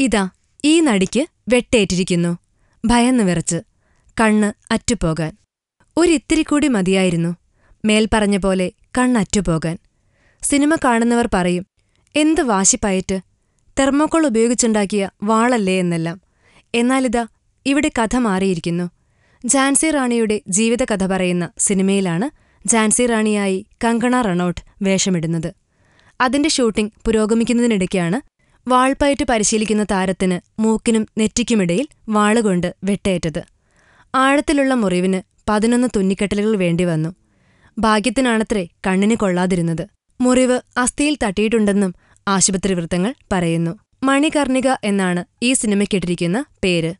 ഇതാ ഈ നടിക്ക് വെട്ടേറ്റിരിക്കുന്നു. ഭയന്ന് വിറച്ച്. കണ്ണ് അറ്റുപോകാൻ. ഒരിത്തിരി കൂടി മതിയായിരുന്നു. മേൽപ്പറഞ്ഞ പോലെ കണ്ണറ്റുപോകാൻ സിനിമ കാണുന്നവർ പറയും എന്ത് വാശിപ്പയറ്റ് തെർമോക്കോൾ ഉപയോഗിച്ചുണ്ടാക്കിയ വാളല്ലേ എന്നെല്ലാം. എന്നാലിതാ ഇവിടെ കഥ മാറിയിരിക്കുന്നു. ജാൻസി റാണിയുടെ ജീവിതകഥ പറയുന്ന സിനിമയിലാണ് ജാൻസി റാണിയായി കങ്കണ റണൌട്ട് വേഷമിടുന്നത്. അതിന്റെ ഷൂട്ടിംഗ് പുരോഗമിക്കുന്നതിനിടയ്ക്കാണ് വാൾപ്പയറ്റ് പരിശീലിക്കുന്ന താരത്തിന് മൂക്കിനും നെറ്റിക്കുമിടയിൽ വാളുകൊണ്ട് വെട്ടേറ്റത്. ആഴത്തിലുള്ള മുറിവിന് പതിനൊന്ന് തുന്നിക്കെട്ടലുകൾ വേണ്ടി വന്നു ഭാഗ്യത്തിനാണത്രേ കണ്ണിന് കൊള്ളാതിരുന്നത്. മുറിവ് അസ്ഥിയിൽ തട്ടിയിട്ടുണ്ടെന്നും ആശുപത്രി വൃത്തങ്ങൾ പറയുന്നു. മണികർണിക എന്നാണ് ഈ സിനിമയ്ക്കിട്ടിരിക്കുന്ന പേര്.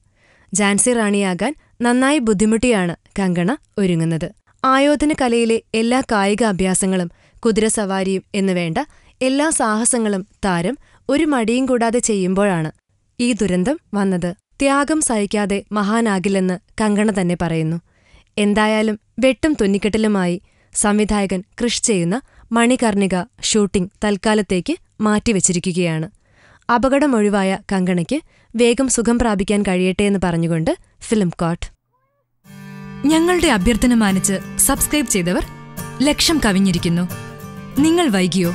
ജാൻസി റാണിയാകാൻ നന്നായി ബുദ്ധിമുട്ടിയാണ് കങ്കണ ഒരുങ്ങുന്നത്. ആയോധന കലയിലെ എല്ലാ കായിക അഭ്യാസങ്ങളും കുതിരസവാരിയും എന്നുവേണ്ട എല്ലാ സാഹസങ്ങളും താരം ഒരു മടിയും കൂടാതെ ചെയ്യുമ്പോഴാണ് ഈ ദുരന്തം വന്നത്. ത്യാഗം സഹിക്കാതെ മഹാനാകില്ലെന്ന് കങ്കണ തന്നെ പറയുന്നു. എന്തായാലും വെട്ടും തുന്നിക്കെട്ടലുമായി സംവിധായകൻ കൃഷ് ചെയ്യുന്ന മണികർണിക ഷൂട്ടിംഗ് തൽക്കാലത്തേക്ക് മാറ്റിവെച്ചിരിക്കുകയാണ്. അപകടമൊഴിവായ കങ്കണയ്ക്ക് വേഗം സുഖം പ്രാപിക്കാൻ കഴിയട്ടെ എന്ന് പറഞ്ഞുകൊണ്ട് ഫിലിം കോട്ട് ഞങ്ങളുടെ അഭ്യർത്ഥന മാനിച്ച് സബ്സ്ക്രൈബ് ചെയ്തവർ ലക്ഷം കവിഞ്ഞിരിക്കുന്നു. നിങ്ങൾ വൈകിയോ?